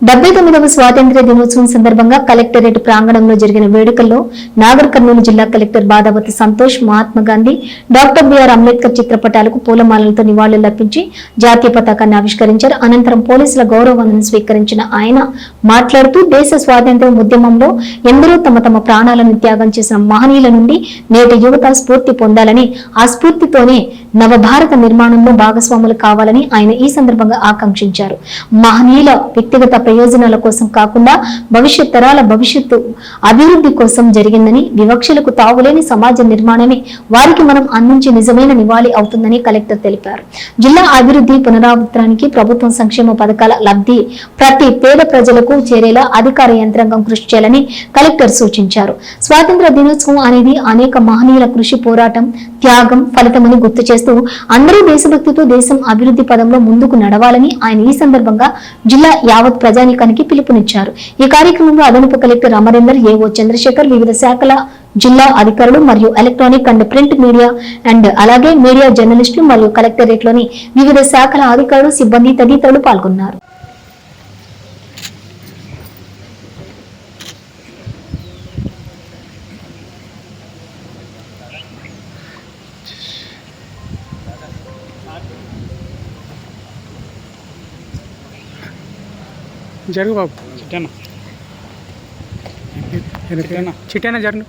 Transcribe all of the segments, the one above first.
డెబ్బై తొమ్మిదవ స్వాతంత్ర్య దినోత్సవం సందర్భంగా కలెక్టరేట్ ప్రాంగణంలో జరిగిన వేడుకల్లో నాగర్ కర్నూలు జిల్లా collector Badhavathi Santosh Mahatma Gandhi doctor BR Ambedkar చిత్రపటాలకు పూలమాలలతో నివాళులర్పించి జాతీయ పతాకాన్ని ఆవిష్కరించారు. అనంతరం పోలీసుల గౌరవాలను స్వీకరించిన ఆయన మాట్లాడుతూ దేశ స్వాతంత్ర్య ఉద్యమంలో ఎందరో తమ తమ ప్రాణాలను త్యాగం చేసిన మహనీయుల నుండి నేటి యువత స్ఫూర్తి పొందాలని ఆ స్ఫూర్తితోనే నవభారత నిర్మాణంలో భాగస్వాములు కావాలని ఆయన ఈ సందర్భంగా ఆకాంక్షించారు. మహనీయుల వ్యక్తిగత ప్రయోజనాల కోసం కాకుండా భవిష్యత్ తరాల భవిష్యత్తు అభివృద్ధి కోసం జరిగిందని వివక్షలకు తావులేని సమాజ నిర్మాణమే వారికి మనం అందించే నిజమైన నివాళి అవుతుందని కలెక్టర్ తెలిపారు. జిల్లా అభివృద్ధి పునరావృతానికి ప్రభుత్వం సంక్షేమ పథకాల లబ్ధి ప్రతి పేద ప్రజలకు చేరేలా అధికార యంత్రాంగం కృషి చేయాలని కలెక్టర్ సూచించారు. స్వాతంత్ర దినోత్సవం అనేది అనేక మహనీయుల కృషి పోరాటం త్యాగం ఫలితమని గుర్తు చేస్తూ అందరూ దేశభక్తితో దేశం అభివృద్ధి పదంలో ముందుకు నడవాలని ఆయన ఈ సందర్భంగా జిల్లా యావత్ ప్రజానీకానికి పిలుపునిచ్చారు. ఈ కార్యక్రమంలో అదనపు కలెక్టర్ అమరేందర్ ఏఓ చంద్రశేఖర్ వివిధ శాఖల జిల్లా అధికారులు మరియు electronic and print media and అలాగే మీడియా జర్నలిస్టులు మరియు కలెక్టరేట్లోని వివిధ శాఖల అధికారులు సిబ్బంది తదితరులు పాల్గొన్నారు. జరుగు బాబు. చిట్టన్న. చిట్టేనా చిట్టేనా జరుగు.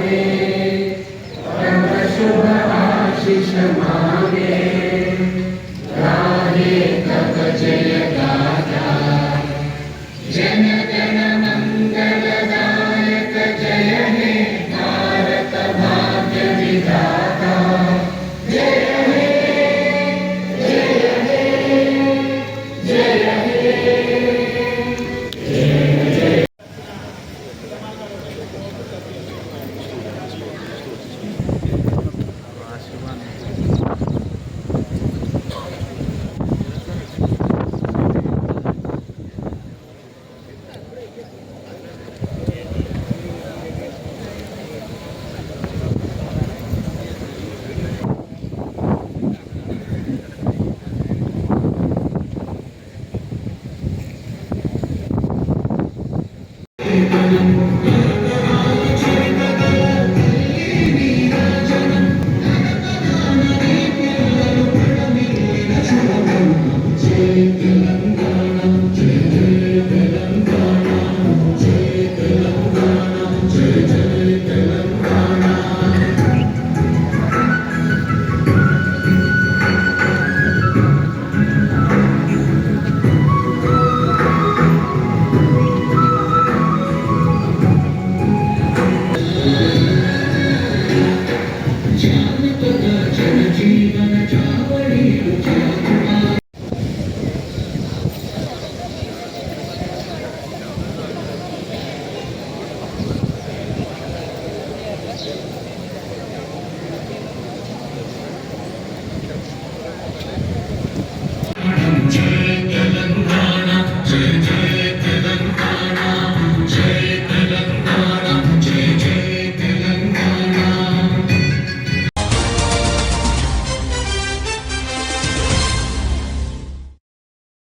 मागे शुभ आशीष मागे